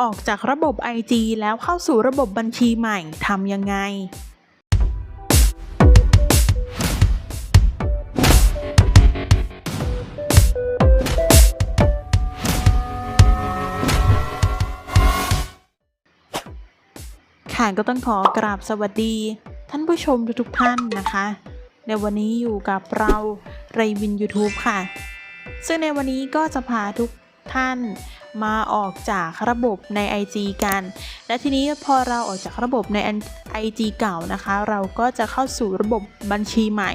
ออกจากระบบ IG แล้วเข้าสู่ระบบบัญชีใหม่ทำยังไงค่ะก็ต้องขอกราบสวัสดี ท่านผู้ชมทุกท่านนะคะ ในวันนี้อยู่กับเราไรวิน YouTube ค่ะ ซึ่งในวันนี้ก็จะพาทุกท่าน มาออกจากระบบใน IG กัน และทีนี้พอเราออกจากระบบใน IG เก่านะคะ เราก็จะเข้าสู่ระบบบัญชีใหม่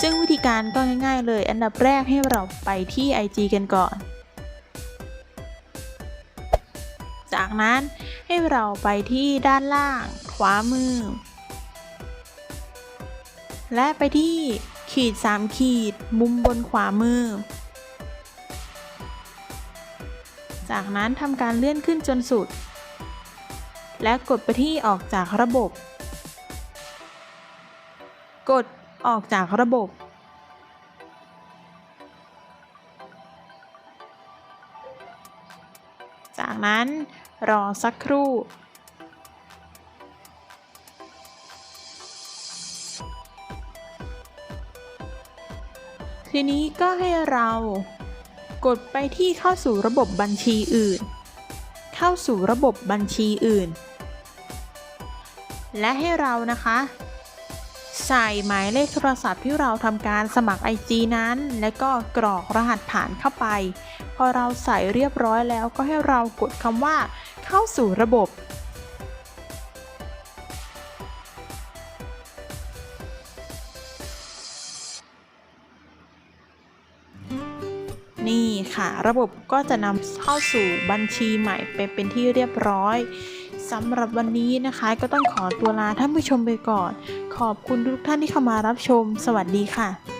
ซึ่งวิธีการก็ง่ายๆเลย อันดับแรกให้เราไปที่ IG กันก่อน จากนั้นให้เราไปที่ด้านล่าง ขวามือ และไปที่ขีด 3 ขีด มุมบนขวามือ จากนั้นทำการเลื่อนขึ้นจนสุด และกดไปที่ออกจากระบบ กดออกจากระบบ จากนั้นรอสักครู่ทีนี้ก็ให้เรา กดไปที่เข้าสู่ระบบบัญชีอื่น เข้าสู่ระบบบัญชีอื่น และให้เรานะคะ ใส่หมายเลขโทรศัพท์ที่เราทำการสมัคร IG นั้น และก็กรอกรหัสผ่านเข้าไป พอเราใส่เรียบร้อยแล้วก็ให้เรากดคำว่า เข้าสู่ระบบ นี่ค่ะ ระบบก็จะนำเข้าสู่บัญชีใหม่ไปเป็นที่เรียบร้อยสำหรับวันนี้นะคะก็ต้องขอตัวลาท่านผู้ชมไปก่อน ขอบคุณทุกท่านที่เข้ามารับชม สวัสดีค่ะ